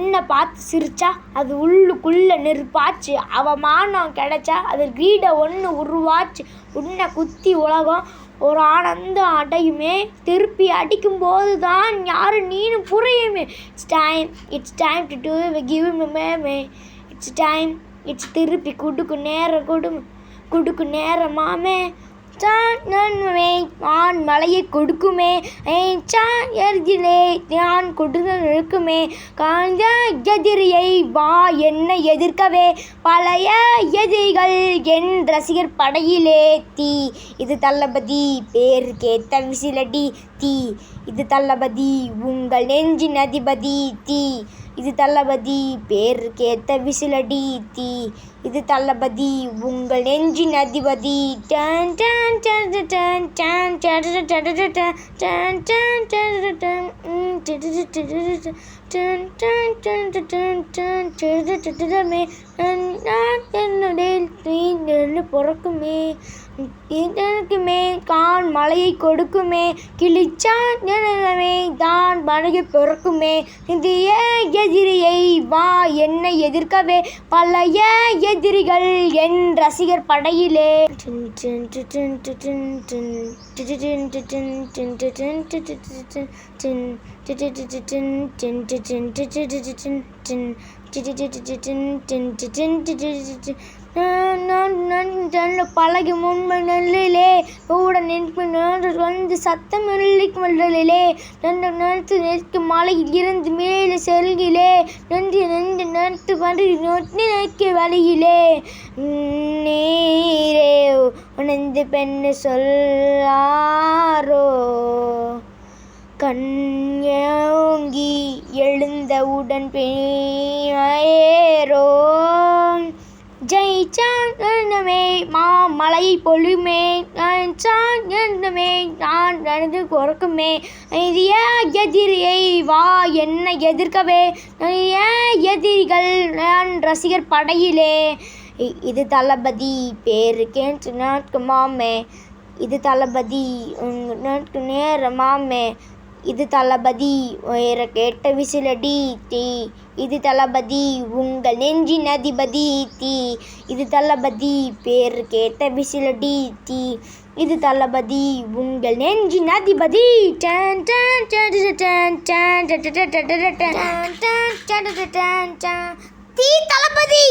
உன்னை பார்த்து சிரிச்சா அது உள்ளுக்குள்ள நெருப்பாச்சு. அவமானம் கிடைச்சா அது கிரீட ஒன்று உருவாச்சு. உன்னை குத்தி உலகம் ஒரு ஆனந்தம் அடையுமே. திருப்பி அடிக்கும்போது தான் யாரு நீனு புரியுமே. It's time it's time to to give மேமே it's time it's திருப்பி குடுக்கு நேரம் கொடுமை. கொடுக்கு நேரமாமே. நன்மை ஆண் மலையை கொடுக்குமே. சான் எரிதிலே நான் கொடுக்க நிற்குமே காஞ்ச எதிரியை வா என்னை எதிர்க்கவே. பழைய எதிரிகள் என் ரசிகர் படையிலே தீ. இது தள்ளபதி பேருக்கேத்த விசிலடி தீ. இது தள்ளபதி உங்கள் நெஞ்சின் அதிபதி தீ. இது தளபதி பேருக்கேத்த விசிலடி தீ இது தளபதி உங்கள் நெஞ்சின் அதிபதி டன் டன் டன் டன் டன் டன் டன் டன் டன் டன் டன் என்னுடைய பிறக்குமே எனக்குமே கான் மலையை கொடுக்குமே கிளிச்சான் எனவே தான் மலையை பிறக்குமே இது ஏ எதிரியை வா என்னை எதிர்க்கவே பழைய எதிரிகள் என் ரசிகர் படையிலே No, no, no. பழகி முன்மை நெல்லிலே கூட நிற்பு நின்று வந்து சத்தம் நெல்லிக்கு மல்லிலே நன்று நினைத்து நிற்கும் மலையில் இருந்து மேலே செல்கிலே. நன்றி நன்றி நினைத்து வந்து நொட்டி நிற்க வழியிலே. நீரே உணர்ந்து பெண்ணு சொல்லாரோ? கண்யோங்கி எழுந்தவுடன் பேரோ ஜெய் என்னமே மா மலை பொழுமே நான் என்னமே நான் நடந்து குறக்குமே. இது ஏன் எதிரியை வா என்னை எதிர்க்கவே. ஏன் எதிரிகள் நான் ரசிகர் படையிலே. இது தளபதி பேருக்கேன் நாட்கு மாமே. இது தளபதி நாட்கு நேரமாமே. இது தளபதி உயர கேட்ட விசிலடி தீ இது தளபதி உங்கள் நெஞ்சின் அதிபதி தீ இது தளபதி பேர் கேட்ட விசிலடி தீ இது தளபதி உங்கள் நெஞ்சின் அதிபதி டன் டன் டன் டன் டன் டன் டன் டன் டன் டன் டன் டன் டன் டன் டன். தீ தளபதி